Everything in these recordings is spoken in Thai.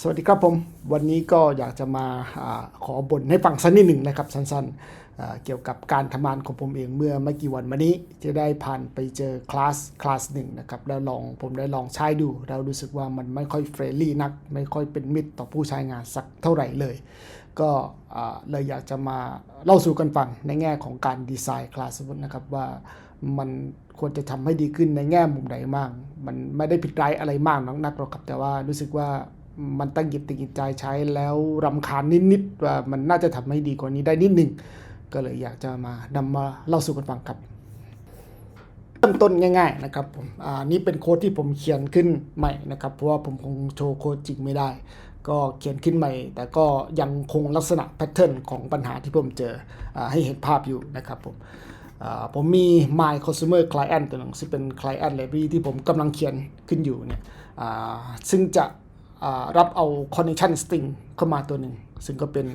สวัสดีครับผม วันนี้ก็อยากจะมาอขอบ่นให้ฟังสักนิดหนึ่งนะครับสั้นๆ เกี่ยวกับการทำงานของผมเองเมื่อไม่กี่วันมานี้จะได้ผ่านไปเจอคลาสคลาสหนึ่งนะครับแล้วลองผมได้ลองใช้ดูแล้วรู้สึกว่ามันไม่ค่อยเฟรนลี่นัก ไม่ค่อยเป็นมิตรต่อผู้ใช้งานสักเท่าไหร่เลย ก็เลยอยากจะมาเล่าสู่กันฟังในแง่ของการดีไซน์คลาสนะครับว่ามันควรจะทำให้ดีขึ้นในแง่มุมใดบ้าง มันไม่ได้ผิดร้ายอะไรมากนักหรอกครับ แต่ว่ารู้สึกว่า มันตั้งกิจติกิจใจใช้แล้วรำคาญนิดๆว่ามันน่าจะทำให้ดีกว่านี้ได้นิดหนึ่งก็เลยอยากจะมานำมาเล่าสู่กันฟังครับเริ่มต้นง่าย ๆนะครับผมอ่านี่เป็นโค้ดที่ผมเขียนขึ้นใหม่นะครับ เพราะว่าผมคงโชว์โค้ดจริงไม่ได้ ก็เขียนขึ้นใหม่ แต่ก็ยังคงลักษณะแพทเทิร์นของปัญหาที่ผมเจออให้เห็นภาพอยู่นะครับผมผมมี My Consumer Client ตัวหนึ่งซึ่งเป็น Client Library ที่ผมกำลังเขียนขึ้นอยู่เนี่ยซึ่งจะ รับเอา connection string เข้ามาตัวหนึ่ง ซึ่งก็เป็น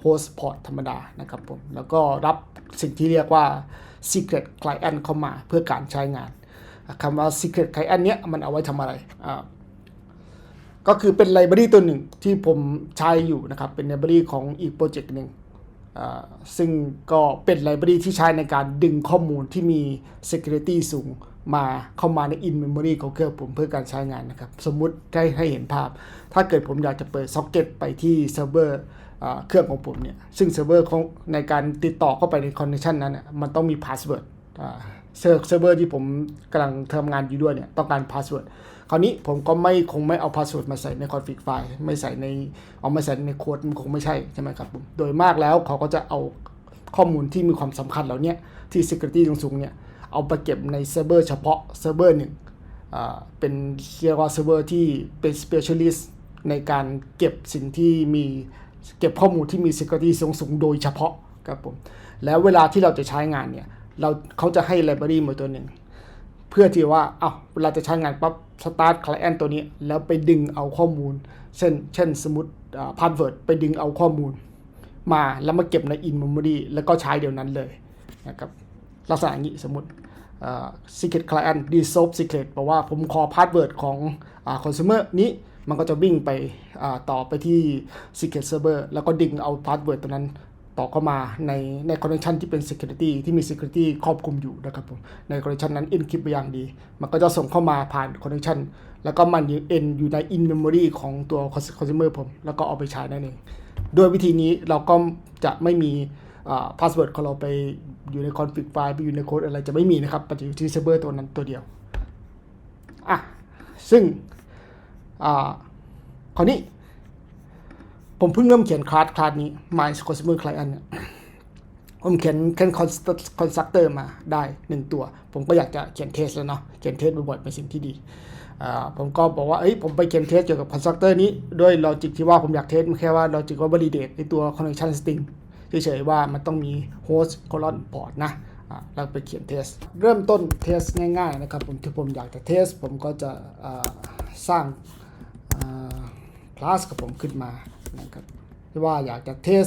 host port ธรรมดานะครับผม แล้วก็รับสิ่งที่เรียกว่า secret client เข้ามาเพื่อการใช้งานคำว่า secret client เนี้ยมันเอาไว้ทำอะไรอ่าก็คือเป็นไลบรารีตัวหนึ่งที่ผมใช้อยู่นะครับ เป็นไลบรารีของอีกโปรเจกต์หนึ่ง ซึ่งก็เป็นไลบรารีที่ใช้ในการดึงข้อมูลที่มี security สูงมาเข้ามาใน in memory ของเครื่องผมเพื่อการใช้งานนะครับ สมมุติให้ให้เห็นภาพ ถ้าเกิดผมอยากจะเปิด socket ไปที่เซิร์ฟเวอร์เครื่องของผมเนี่ย ซึ่งเซิร์ฟเวอร์ของในการติดต่อเข้าไปใน connection นั้นน่ะมันต้องมี password อ่าเซิร์ฟเซิร์ฟเวอร์ที่ผมกำลังทำงานอยู่ด้วยเนี่ยต้องการ password คราวนี้ผมก็ไม่คงไม่เอา password มาใส่ใน config file ไม่ใส่ในเอามาใส่ในโค้ดมันคงไม่ใช่ใช่ไหมครับผมโดยมากแล้วเขาก็จะเอาข้อมูลที่มีความสำคัญเหล่านี้ที่ security สูงๆเนี่ยเอาไปเก็บในเซิร์ฟเวอร์เฉพาะเซิร์ฟเวอร์หนึ่งเป็นเรียกว่าเซิร์ฟเวอร์ที่เป็น specialist ในการเก็บสิ่งที่มีเก็บข้อมูลที่มี security สูงๆโดยเฉพาะครับผมแล้วเวลาที่เราจะใช้งานเนี่ยเราเขาจะให้ library มาตัวหนึ่ง เพื่อที่ว่าเอา้าเวลาจะใช้งานปั๊บ start client ตัวนี้ แล้วไปดึงเอาข้อมูล เช่น เช่นสมมติพาสเวิร์ดไปดึงเอาข้อมูล มาแล้วมาเก็บใน in memory แล้วก็ใช้เดี๋ยวนั้นเลยนะครับลักษณะอย่างนี้สมมติ secret client dissolve secret แปลว่าผมขอพาสเวิร์ดของอ่า consumer นี้มันก็จะวิ่งไปอ่าต่อไปที่ secret server แล้วก็ดึงเอาพาสเวิร์ดตัวนั้น ต่อเข้ามาในในคอนเนคชันที่เป็น Security ที่มี Security ครอบคลุมอยู่นะครับผมในคอนเนคชันนั้น encrypt ไปอย่างดี มันก็จะส่งเข้ามาผ่านคอนเนคชันแล้วก็มันอยู่ end อยู่ใน in memory ของตัว consumer ผม แล้วก็เอาไปใช้นั่นเองด้วยวิธีนี้เราก็จะไม่มีพาสเวิร์ดของเราไปอยู่ใน config file ไปอยู่ในโค้ดอะไรจะไม่มีนะครับมันจะอยู่ที่เซิร์ฟเวอร์ตัวนั้นตัวเดียวอะซึ่งอ่าคราวนี้ ผมเพิ่งเริ่มเขียนคลาสคลาสนี้ My Consumer Client เนี่ยผมเขียนเขียนคอนสตรักเตอร์มาได้หนึ่งตัว ผมก็อยากจะเขียนเทสแล้วเนาะเขียนเทสบ่อยๆเป็นสิ่งที่ดีผมก็บอกว่าเอ้ยผมไปเขียนเทสเกี่ยวกับคอนสตรักเตอร์นี้ด้วยลอจิกที่ว่าผมอยากเทสมันแค่ว่าลอจิกว่า validate ในตัว connection string เฉยๆว่ามันต้องมี host colon port นะอ่าไปเขียนเทส เริ่มต้นเทสง่ายๆนะครับผมที่ผมอยากจะเทส ผมก็จะสร้างคลาสกับผมขึ้นมา นะครับว่าอยากจะเทส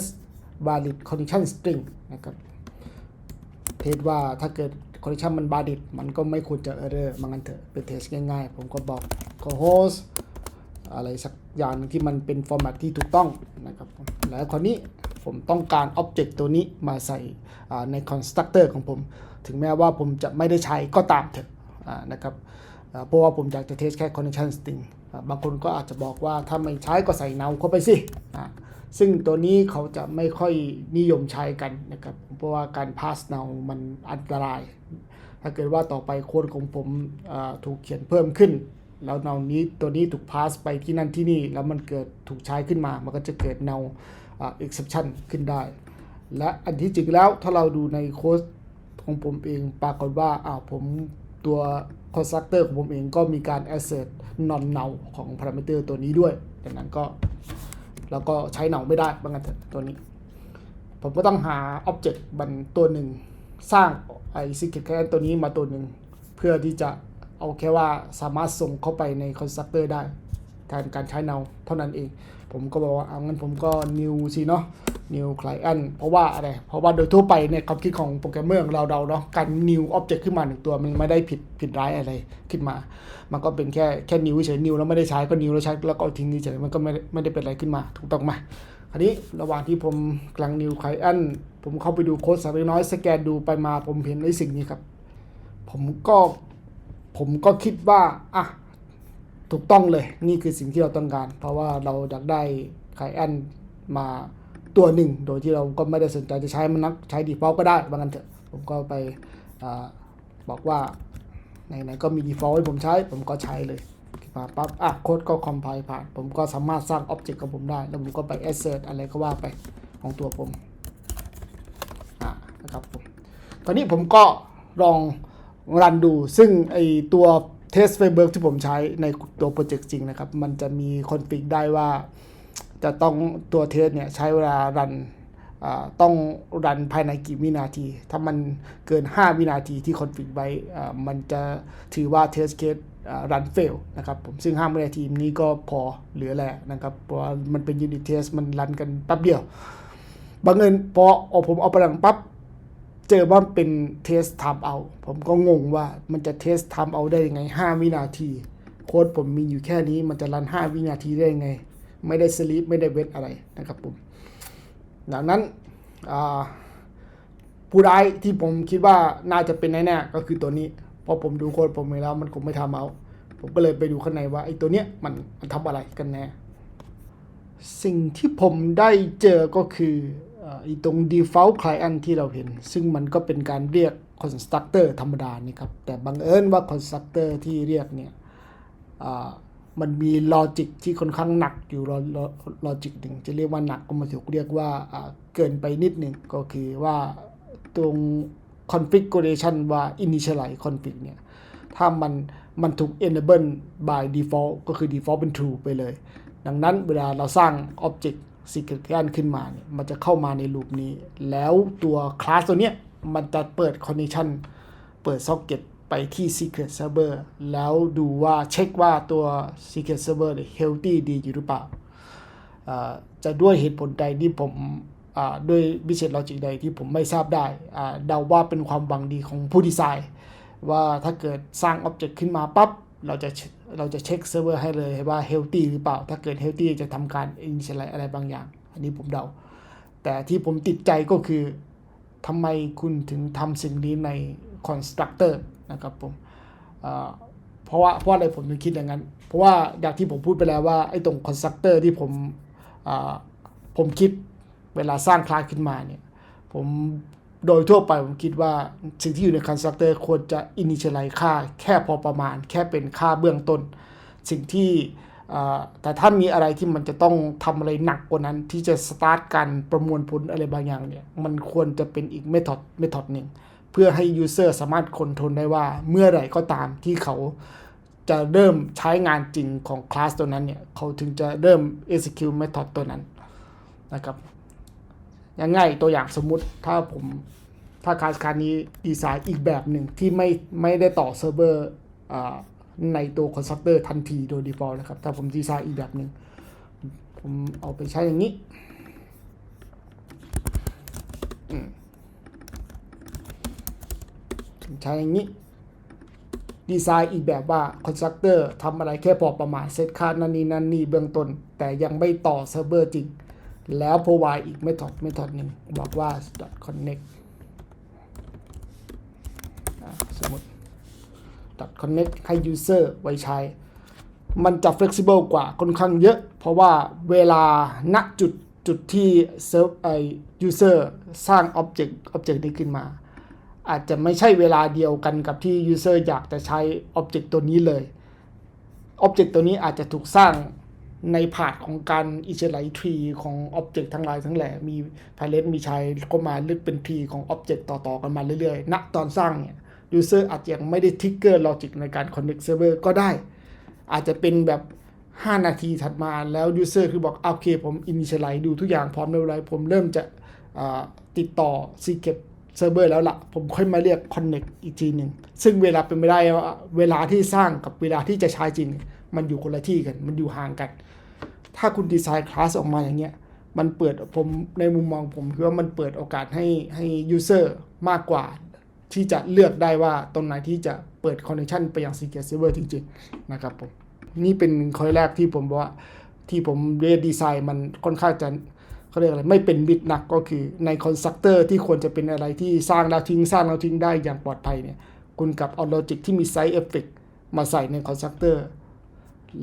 valid condition string นะครับเทสว่าถ้าเกิด condition มัน valid มันก็ไม่ควรจะ error มันงั้นเถอะเป็นเทสง่ายๆ ผมก็บอกก็ host อะไรสักอย่างที่มันเป็น format ที่ถูกต้องนะครับแล้วคราวนี้ผมต้องการ object ตัวนี้มาใส่ใน constructor ของผม ถึงแม้ว่าผมจะไม่ได้ใช้ก็ตามเถอะนะครับ เพราะว่าผมอยากจะเทสแค่ connection string บางคนก็อาจจะบอกว่าถ้าไม่ใช้ก็ใส่เนาเข้าไปสิซึ่งตัวนี้เขาจะไม่ค่อยนิยมใช้กันนะครับเพราะว่าการ pass now มันอันตราย ถ้าเกิดว่าต่อไปโค้ดของผมถูกเขียนเพิ่มขึ้น แล้วเนานี้ตัวนี้ถูก pass ไปที่นั่นที่นี่แล้วมันเกิดถูกใช้ขึ้นมา มันก็จะเกิดเนา exception ขึ้นได้ และอันที่จริงแล้วถ้าเราดูในโค้ดของผมเองปรากฏว่าอ้าวผม ตัว constructor ของผมเองก็มีการ assert non null ของ parameter ตัวนี้ด้วย ดังนั้นก็แล้วก็ใช้เนาไม่ได้บางอันตัวนี้ ผมก็ต้องหา object บันตัวหนึ่งสร้างไอ้ secret client ตัวนี้มาตัวหนึ่ง เพื่อที่จะเอาแค่ว่าสามารถส่งเข้าไปใน constructor ได้ แทนการใช้ null เท่านั้นเอง ผมก็บอกว่าเอางั้นผมก็ new สิเนาะ new client เพราะว่าอะไรเพราะว่าโดยทั่วไปในความคิดของโปรแกรมเมอร์ของเราเราเนาะการ new object ขึ้นมาหนึ่งตัวมันไม่ได้ผิดผิดร้ายอะไรขึ้นมา มันก็เป็นแค่แค่ new เฉย new แล้วไม่ได้ใช้ก็ new แล้วใช้แล้วก็ทิ้งเฉยมันก็ไม่ไม่ได้เป็นอะไรขึ้นมา ถูกต้องไหมคราวนี้ระหว่างที่ผมกลัง new client ผมเข้าไปดูโค้ดสักเล็กน้อยสแกนดูไปมาผมเห็นไอ้สิ่งนี้ครับ ผมก็ผมก็คิดว่าอะ ถูกต้องเลยนี่คือสิ่งที่เราต้องการ เพราะว่าเราอยากได้ไคแอนมาตัวหนึ่ง โดยที่เราก็ไม่ได้สนใจจะใช้มันนักใช้ดีฟอลต์ก็ได้บางกันเถอะผมก็ไปอบอกว่าไหนๆก็มีดีฟอลให้ผมใช้ ผมก็ใช้เลยมาปั๊บ อะ โค้ดก็คอมไพล์ผ่าน ผมก็สามารถสร้างอ็อบเจกต์ของผมได้ แล้วผมก็ไป assert อะไรก็ว่าไปของตัวผม อะนะครับผม ตอนนี้ผมก็ลองรันดู ซึ่งไอตัว test framework ที่ผมใช้ในตัวโปรเจกต์จริงนะครับ มันจะมีคอนฟิกได้ว่า จะต้องตัวเทสเนี่ยใช้เวลารันต้องรันภายในกี่วินาที ถ้ามันเกิน 5 วินาทีที่คอนฟิกไว้มันจะถือว่า test case รันเฟลนะครับผมซึ่ง5วินาทีนี้ก็พอเหลือแหละนะครับเพราะมันเป็น unit test มันรันกันแป๊บเดียวบังเอิญพอเอผมเอาไปรันปั๊บ เจอว่าเป็นเทสทำเอา ผมก็งงว่ามันจะเทสทำเอาได้ยังไง 5 วินาที โค้ดผมมีอยู่แค่นี้มันจะรัน 5 วินาทีได้ยังไง ไม่ได้สลีปไม่ได้เวทอะไรนะครับผมดังนั้นผู้ร้ายที่ผมคิดว่าน่าจะเป็นแน่ๆก็คือตัวนี้พราะผมดูโค้ดผมไปแล้วมันคงไม่ทำเอา ผมก็เลยไปดูข้างในว่าไอ้ตัวเนี้ยมันมันทำอะไรกันแน่สิ่งที่ผมได้เจอก็คือ ตรง default client ที่เราเห็น ซึ่งมันก็เป็นการเรียก constructor ธรรมดานี่ครับ แต่บังเอิญว่า constructor ที่เรียกเนี่ยมันมีลอจิกที่ค่อนข้างหนักอยู่ลอจิกหนึ่งจะเรียกว่าหนักก็มาถูกเรียกว่าอ่าเกินไปนิดหนึ่งก็คือว่าตรง configuration ว่า initialize config เนี่ย ถ้ามันมันถูก enable by default ก็คือ default เป็น true ไปเลย ดังนั้นเวลาเราสร้าง object secret key ขึ้นมาเนี่ยมันจะเข้ามาในลูปนี้ แล้วตัว class ตัวเนี้ยมันจะเปิด connection เปิด socket ไปที่ secret server แล้วดูว่าเช็คว่าตัว secret server เนี่ย healthy ดีอยู่หรือเปล่า จะด้วยเหตุผลใดที่ผมด้วย business logic ใดที่ผมไม่ทราบได้เดาว่าเป็นความหวังดีของผู้ดีไซน์ ว่าถ้าเกิดสร้าง Object ขึ้นมาปั๊บ เราจะเราจะเช็คเซิร์ฟเวอร์ให้เลยว่า healthy หรือเปล่า ถ้าเกิด healthy จะทำการ initialize อะไรบางอย่าง อันนี้ผมเดา แต่ที่ผมติดใจก็คือทำไมคุณถึงทำสิ่งนี้ใน constructor นะครับผมเพราะว่าเพราะอะไรผมถึงคิดอย่างนั้น เพราะว่าอย่างที่ผมพูดไปแล้วว่าไอ้ตรง constructor ที่ผมผมคิดเวลาสร้างคลาสขึ้นมาเนี่ยผม โดยทั่วไปผมคิดว่าสิ่งที่อยู่ใน constructor ควรจะ initialize ค่าแค่พอประมาณ แค่เป็นค่าเบื้องต้น สิ่งที่แต่ถ้ามีอะไรที่มันจะต้องทำอะไรหนักกว่านั้น ที่จะสตาร์ทการประมวลผลอะไรบางอย่างเนี่ยมันควรจะเป็นอีกเมธอดเมธอดหนึ่ง เพื่อให้ user สามารถคอนโทรลได้ว่าเมื่อไหร่ก็ตามที่เขาจะเริ่มใช้งานจริงของคลาสตัวนั้นเนี่ย เขาถึงจะเริ่ม execute method ตัวนั้นนะครับ ยังไงตัวอย่างสมมุติถ้าผมถ้าคลาสคานี้ดีไซน์อีกแบบหนึ่งที่ไม่ไม่ได้ต่อเซิร์ฟเวอร์ในตัวคอนสตรักเตอร์ทันทีโดย default นะครับ ถ้าผมดีไซน์อีกแบบหนึ่งผมเอาไปใช้อย่างนี้ผมใช้อย่างนี้ดีไซน์อีกแบบว่าคอนสตรักเตอร์ทำอะไรแค่พอประมาณเซตค่านั่นนี่นั่นนี่เบื้องต้น แต่ยังไม่ต่อเซิร์ฟเวอร์จริง แล้ว provide อีก method method หนึ่งบอกว่า .connect สมมติ .connect ให้ user ไว้ใช้ มันจะ flexible กว่าค่อนข้างเยอะ เพราะว่าเวลาณจุดจุดที่ serve ไอ user สร้าง object object นี้ขึ้นมา อาจจะไม่ใช่เวลาเดียวกันกับที่ user อยากจะใช้ object ตัวนี้เลย object ตัวนี้อาจจะถูกสร้าง ในผาดของการ initialize tree ของ object ทั้งหลายทั้งแหล่มี palette มีใช้ก็มาลึกเป็น tree ของ object ต่อ ๆ กันมาเรื่อยๆ ณ ตอนสร้างเนี่ย user อาจจะยังไม่ได้ trigger logic ในการ connect server ก็ได้ อาจจะเป็นแบบ 5 นาทีถัดมาแล้ว user คือบอกโอเค ผม initialize ดูทุกอย่างพร้อมเรียบร้อยผมเริ่มจะติดต่อ secret server แล้วละผมค่อยมาเรียก connect อีกทีหนึ่ง ซึ่งเวลาเป็นไม่ได้ว่าเวลาที่สร้างกับเวลาที่จะใช้จริง มันอยู่คนละที่กัน มันอยู่ห่างกัน ถ้าคุณดีไซน์คลาสออกมาอย่างเงี้ยมันเปิดผมในมุมมองผมคือว่ามันเปิดโอกาสให้ให้ user มากกว่า ที่จะเลือกได้ว่าตรงไหนที่จะเปิด connection ไปยัง secret server จริงๆนะครับผมนี่เป็นข้อแรกที่ผมบอกว่าที่ผมเรียนดีไซน์มันค่อนข้างจะเขาเรียกอะไรไม่เป็นมิดหนักก็คือในคอนสตรักเตอร์ที่ควรจะเป็นอะไรที่สร้างแล้วทิ้งสร้างแล้วทิ้งได้อย่างปลอดภัยเนี่ยคุณกับเอาโลจิกที่มีไซ d ์เอฟเฟกมาใส่ในคอนสตรักเตอร์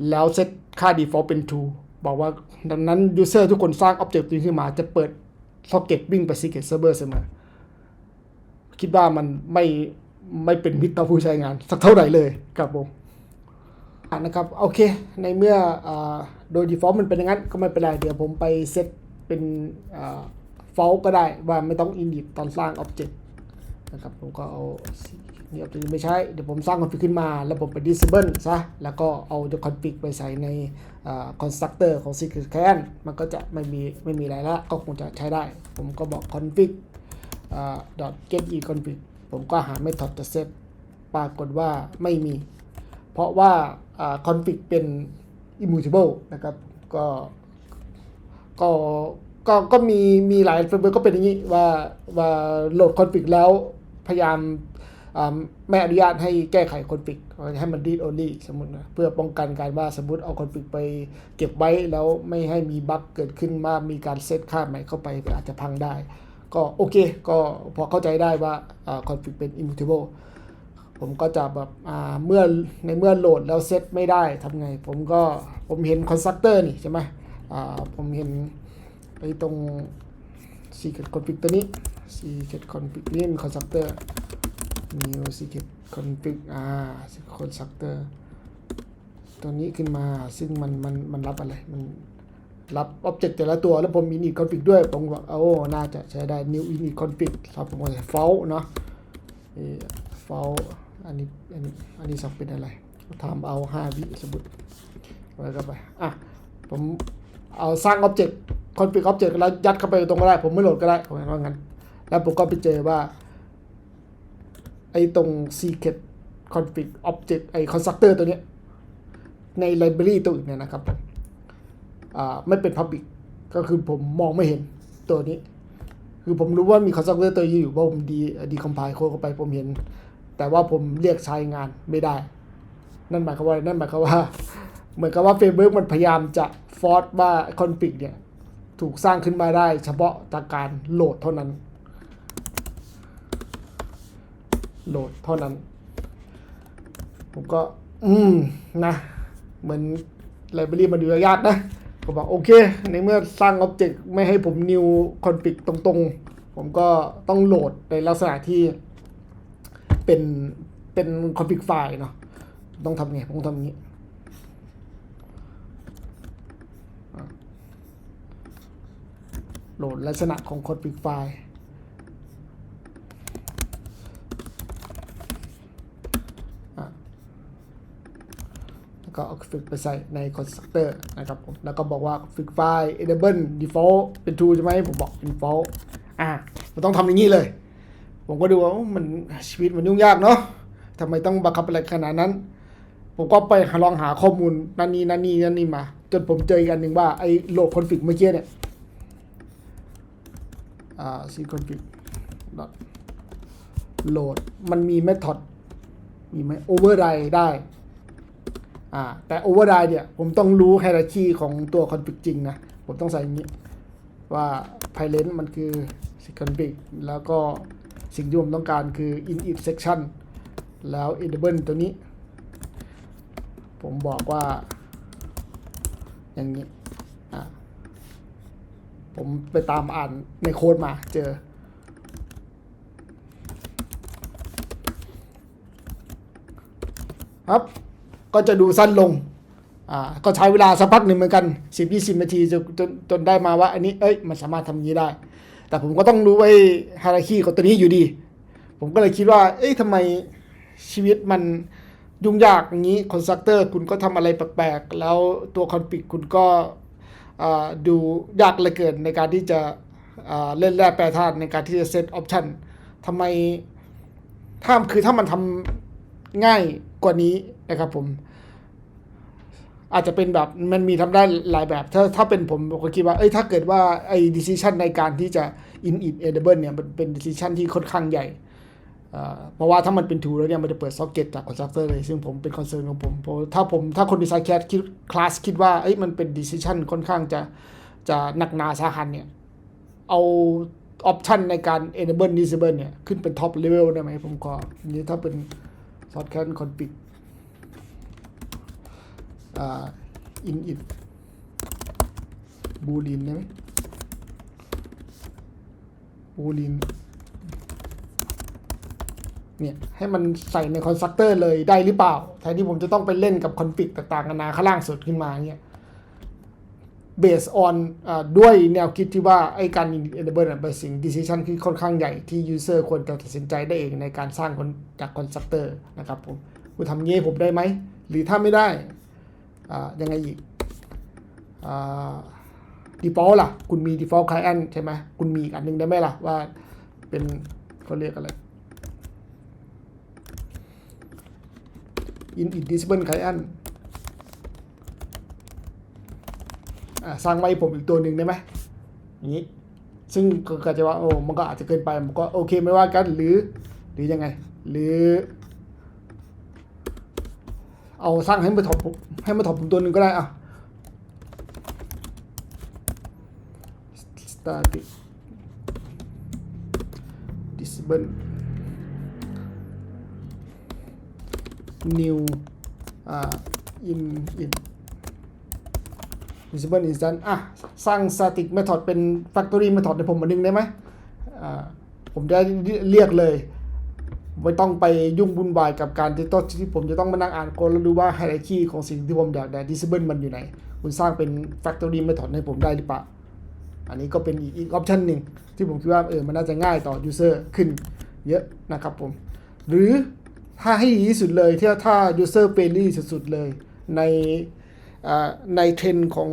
แล้วเซตค่า default เป็น true บอกว่าดังนั้น user ทุกคนสร้าง object นี้ขึ้นมาจะเปิด socket วิ่งไป secret server เวอร์เสมอ คิดว่ามันไม่ไม่เป็นมิตรต่อผู้ใช้งาน สักเท่าไหร่เลยครับผมอะนะครับโอเค ในเมื่ออโดย default มันเป็นอย่างนั้นก็ไม่เป็นไร เดี๋ยวผมไปเซตเป็นฟอลก็ได้ว่าไม่ต้อง init ตอนสร้าง object นะครับผมก็เอา เนี่ object ไม่ใช้ เดี๋ยวผมสร้าง config ขึ้นมา แล้วผมไป disable ซะ แล้วก็เอา the config ไปใส่ในอ่า constructor ของ secret can มันก็จะไม่มีไม่มีอะไรละ ก็คงจะใช้ได้ ผมก็บอก config dot get e config ผมก็หา method จะ set ปรากฏว่าไม่มี เพราะว่าคอนฟิกเป็น immutable นะครับ ก็ก็ก็ก็มีมีหลายเฟรมเวิร์กก็เป็นอย่างนี้ว่าว่าโหลดคอนฟิกแล้วพยายาม ไม่อนุญาตให้แก้ไขคอนฟิกให้มัน read only สมมตินะเพื่อป้องกันการว่าสมมติเอาคอนฟิกไปเก็บไว้แล้วไม่ให้มีบั๊กเกิดขึ้นมามีการเซตค่าใหม่เข้าไปอาจจะพังได้ ก็โอเค ก็พอเข้าใจได้ว่าคอนฟิกเป็น immutable ผมก็จะแบบเมื่อในเมื่อโหลดแล้วเซตไม่ได้ทำไง ผมก็ผมเห็นคอนสตรักเตอร์นี่ใช่ไหมผมเห็นไอ้ตรง secret config ตัวนี้ secret config นี่มีคอนสตรักเตอร์ new secret config อ่า secret constructor ตัวนี้ขึ้นมาซึ่งมันมันมันรับอะไร มันรับ object แต่ละตัวแล้วผมมี init config ด้วย ผมบอกโอ้น่าจะใช้ได้ new init config ครับผมก็จะ fault เนาะ fault อันนี้อันนี้อันนี้สักเป็นอะไรทำเอา 5 วิสมมติแล้วก็ไปอะผมเอาสร้าง object config object แล้วยัดเข้าไปตรงก็ได้ ผมไม่โหลดก็ได้ผมว่างั้น แล้วผมก็ไปเจอว่า ไอ้ตรง secret config object ไอ้ constructor ตัวเนี้ยใน library ตัวอื่นเนี่ยนะครับผมไม่เป็น public ก็คือผมมองไม่เห็นตัวนี้ คือผมรู้ว่ามี constructor ตัวนี้อยู่เพราผมดีดีคอมไพล์โค้ดเข้าไปผมเห็น แต่ว่าผมเรียกใช้งานไม่ได้ นั่นหมายความว่านั่นหมายความว่า เหมือนกับว่าเฟรมเวิร์กมันพยายามจะฟอร์สว่าคอนฟิกเนี่ยถูกสร้างขึ้นมาได้เฉพาะจากการโหลดเท่านั้น โหลดเท่านั้น ผมก็ อืมนะเหมือนไลบรารีมันดูยากนะผมบอกโอเค ในเมื่อสร้างอ็อบเจกต์ไม่ให้ผมนิวคอนฟิกตรงๆ ผมก็ต้องโหลดในลักษณะที่เป็นเป็นคอนฟิกไฟล์เนาะต้องทำไงผมต้องทำอย่างนี้โหลดลักษณะของคอนฟิกไฟล์ แล้ว ก็เอาฟิกไปใส่ใน constructor นะครับผมแล้วก็บอกว่าฟิกไฟล์ enable default เป็น true ใช่ไหมผมบอก default อะมันต้องทำอย่างนี้เลย ผมก็ดูว่ามันชีวิตมันยุ่งยากเนาะทำไมต้องบังคับอะไรขนาดนั้น ผมก็ไปลองหาข้อมูลนั่นนี่นั่นนี่นั่นนี่มา จนผมเจออีกอันหนึ่งว่าไอ้โหลดคอนฟิกเมื่อกี้เนี่ยอ่า c config dot load มันมี method มีไหม override ได้ อ่าแต่ override เนี่ยผมต้องรู้ hierarchy ของตัว config จริงนะ ผมต้องใส่อย่างนี้ ว่า parent มันคือ c config แล้วก็สิ่งที่ผมต้องการคือ init section แล้ว enable ตัวนี้ ผมบอกว่า อย่างนี้อ่าผมไปตามอ่านในโค้ดมาเจอครับ ก็จะดูสั้นลงอ่าก็ใช้เวลาสักพักหนึ่งเหมือนกัน 10 20นาทีจนจนจนได้มาว่า อันนี้เอ้ยมันสามารถทำอย่างนี้ได้ แต่ผมก็ต้องรู้ไว้ฮาราคีของตัวนี้อยู่ดี ผมก็เลยคิดว่า เอ้ยทำไมชีวิตมันยุ่งยากอย่างนี้คอนสตรักเตอร์คุณก็ทำอะไรแปลกๆ แล้วตัวคอนฟิกคุณก็อ่าดูยากเหลือเกินในการที่จะอ่าเล่นแร่แปรธาตุในการที่จะเซตออปชันทำไมถ้าคือถ้ามันทำง่าย กว่านี้นะครับผม อาจจะเป็นแบบมันมีทำได้หลายแบบ ถ้าถ้าเป็นผมผมก็คิดว่าเอ้ยถ้าเกิดว่าไอ้ decision ในการที่จะ in it enable เนี่ยมันเป็น decision ที่ค่อนข้างใหญ่อ่าเพราะว่าถ้ามันเป็น tool แล้วเนี่ยมันจะเปิด socket จาก constructor เลย ซึ่งผมเป็น concern ของผมเพราะถ้าผมถ้าคน design class คิด class คิดว่าเอ้ยมันเป็น decision ค่อนข้างจะจะหนักหนาสาหัสเนี่ย เอา option ในการ enable disable เนี่ย ขึ้นเป็น top level ได้ไหมผมก็นี่ถ้าเป็น ซอฟแวร์คอนฟิกอ่า in it boolean ได้ไหมบูลินเนี่ยให้มันใส่ในคอนสตรักเตอร์เลยได้หรือเปล่า แทนที่ผมจะต้องไปเล่นกับคอนฟิกต่างๆนานาข้างล่างสุดขึ้นมาเนี่ย based on อ่าด้วยแนวคิดที่ว่าไอ้การ enable เนี่ยเป็นสิ่ง decision ที่ค่อนข้างใหญ่ที่ user ควรจะตัดสินใจได้เองในการสร้างคนจาก constructor นะครับผมคุณทำเงี้ยผมได้ไหม หรือถ้าไม่ได้อ่ายังไงอีกอ่า default ล่ะ คุณมี default client ใช่ไหมคุณมีอีกอันหนึงได้ไหมล่ะ ว่าเป็นเขาเรียกอะไร in it disable client สร้างไว้ผมอีกตัวหนึ่งได้ไหมอย่างนี้ ซึ่งก็จจะว่าโอ้มันก็อาจจะเกินไปมันก็โอเคไม่ว่ากันหรือหรือยังไง หรือ เอาสร้างให้มาถอดผมให้มาถอดผมตัวหนึ่งก็ได้อะ static disable new อ่า in in visible instance อะ สร้าง static method เป็น factory method ให้ผมมานึงได้ไหมอ่าผมได้เรียกเลย ไม่ต้องไปยุ่งวุ่นวายกับการที่ต้องที่ผมจะต้องมานั่งอ่านโค้ดแล้วดูว่า hierarchy ของสิ่งที่ผมอยากได้ disable มันอยู่ไหน คุณสร้างเป็น factory method ให้ผมได้หรือเปล่าอันนี้ก็เป็นอีกอีกออปชันหนึ่งที่ผมคิดว่าเออมันน่าจะง่ายต่อ user ขึ้นเยอะนะครับผม หรือถ้าให้ดีที่สุดเลยที่ถ้า user friendly สุดๆเลยใน ในเทรนของ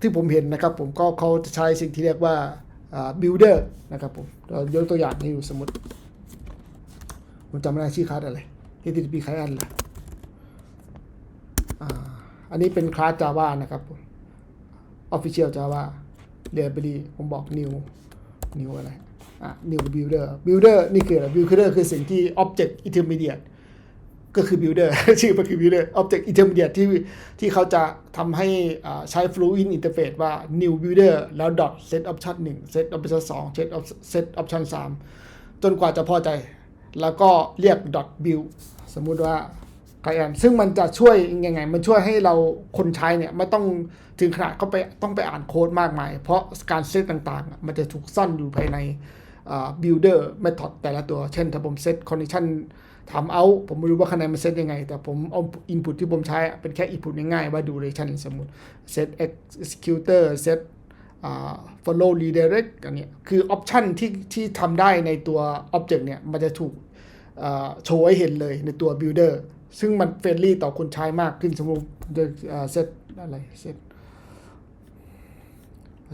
ที่ผมเห็นนะครับผมก็เขาจะใช้สิ่งที่เรียกว่า builder นะครับผมเรายกตัวอย่างให้ดูสมมติผมจำไม่ได้ชื่อคลาสอะไร HTTP client เลยอันนี้เป็นคลาส Java นะครับผม Official Java library ผมบอก new new อะไรอะ new builder builder นี่คืออะไร builder คือสิ่งที่ object intermediate ก็คือ builder ชื่อมันคือ builder object intermediate ที่ที่เขาจะทำให้ใช้ fluid interface ว่า new builder แล้ว dot set option 1 set option 2 set set option 3 จนกว่าจะพอใจ แล้วก็เรียก dot build สมมุติว่า client ซึ่งมันจะช่วยยังไง มันช่วยให้เราคนใช้เนี่ยไม่ต้องถึงขนาดเขาไปต้องไปอ่านโค้ดมากมาย เพราะการเซตต่างๆ มันจะถูกซ่อนอยู่ภายใน builder method แต่ละตัว เช่นถ้าผมเซต condition ทำเอาผมไม่รู้ว่าคะแนนมันเซตยังไง แต่ผมเอา input ที่ผมใช้อะเป็นแค่ input ง่ายๆ ว่า duration สมมติ set executor set อ่า follow redirect อันเนี้ยคือ option ที่ที่ทำได้ในตัว object เนี่ย มันจะถูกโชว์ให้เห็นเลยในตัว builder ซึ่งมันเฟรนลี่ต่อคนใช้มากขึ้นสมมติจะเซตอะไรเซต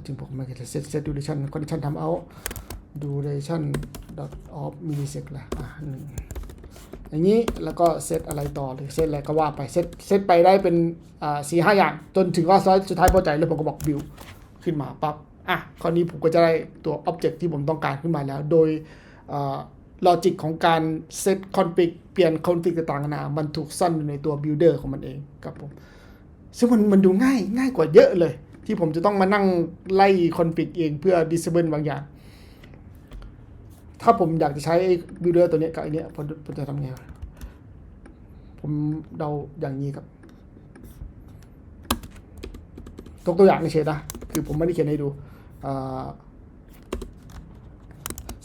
จึงผมไม่เก็ตเซตเซตดูเรชันคอนดิชันทำเอาดูเรชัน dot of millisec ละอะหนึ่ง อย่างนี้แล้วก็เซตอะไรต่อหรือเซตอะไรก็ว่าไปเซตเซตไปได้เป็นสี่ห้าอย่าง จนถึงว่าสุดท้ายพอใจแล้วผมก็บอก build ขึ้นมาปั๊บอะคราวนี้ผมก็จะได้ตัว object ที่ผมต้องการขึ้นมาแล้ว โดยลอจิกของการเซตคอนฟิกเปลี่ยนคอนฟิกต่างๆนามันถูกซ่อนอยู่ในตัว builder ของมันเองครับผมซึ่งมันมันดูง่ายง่ายกว่าเยอะเลย ที่ผมจะต้องมานั่งไล่คอนฟิกเองเพื่อ disable บางอย่าง ถ้าผมอยากจะใช้ builder ตัวนี้กับไอเนี้ผมผมจะทำไงผมเดาอย่างนี้ครับยกตัวอย่างเฉยนะคือผมไม่ได้เขียนให้ดูอ่า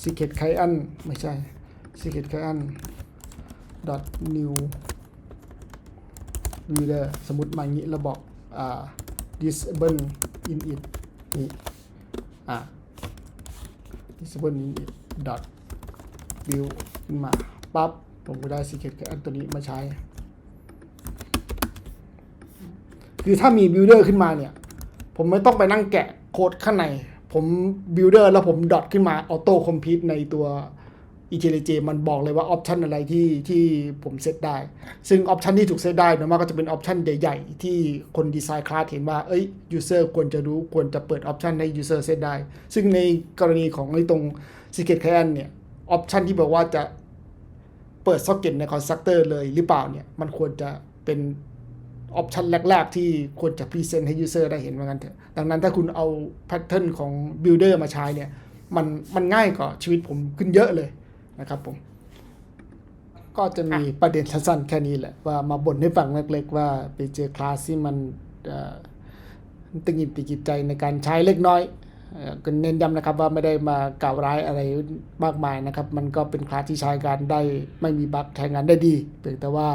secret client ไม่ใช่ secret client dot new reader สมมติมาอย่างนี้เราบอกอ disable in it นี่อ่า disable in it dot view ขึ้นมาปั๊บผมก็ได้ secret client ตัวนี้มาใช้ คือถ้ามี builder ขึ้นมาเนี่ย ผมไม่ต้องไปนั่งแกะโค้ดข้างใน ผม builder แล้วผมดอทขึ้นมาออโต้คอมพิวในตัว IntelliJ มันบอกเลยว่าออปชันอะไรที่ที่ผมเซตได้ ซึ่งออปชันที่ถูกเซตได้นะมันก็จะเป็นออปชันใหญ่ๆ ที่คนดีไซน์คลาสเห็นว่า เอ้ยยูเซอร์ควรจะรู้ควรจะเปิดออปชันให้ยูเซอร์เซตได้ ซึ่งในกรณีของไอ้ตรง Secret Client เนี่ยออปชันที่บอกว่าจะเปิดซ็อกเก็ตในคอนสตรักเตอร์เลยหรือเปล่าเนี่ย มันควรจะเป็นออปชันแรก ๆ ที่ควรจะพรีเซนต์ให้ยูเซอร์ได้เห็นเหมือนกันเถอะดังนั้นถ้าคุณเอาแพทเทิร์นของ Builder มาใช้เนี่ย มันมันง่ายกว่าชีวิตผมขึ้นเยอะเลยนะครับผม ก็จะมีประเด็นสั้นๆแค่นี้แหละ ว่ามาบ่นให้ฟังเล็กๆว่าไปเจอคลาสที่มันเอ่อตึงหิดติดจิตใจในการใช้เล็กน้อยเอ่อ ก็เน้นย้ำนะครับว่าไม่ได้มากล่าวร้ายอะไรมากมายนะครับ มันก็เป็นคลาสที่ใช้การได้ไม่มีบั๊กใช้งานได้ดีเพียงแต่ว่า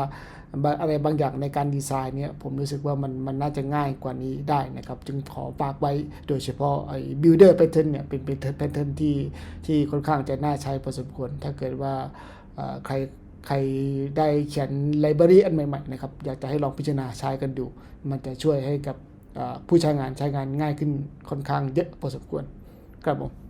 อะไรบางอย่างในการดีไซน์เนี่ยผมรู้สึกว่ามันมันน่าจะง่ายกว่านี้ได้นะครับ จึงขอฝากไว้โดยเฉพาะไอ้ builder pattern เนี่ยเป็นเป็นแพทเทิร์นที่ที่ค่อนข้างจะน่าใช้พอสมควร ถ้าเกิดว่าใครใครได้เขียนไลบรารีอันใหม่ๆนะครับ อยากจะให้ลองพิจารณาใช้กันดู มันจะช่วยให้กับ ผู้ใช้งานใช้งานง่ายขึ้นค่อนข้างเยอะพอสมควรครับผม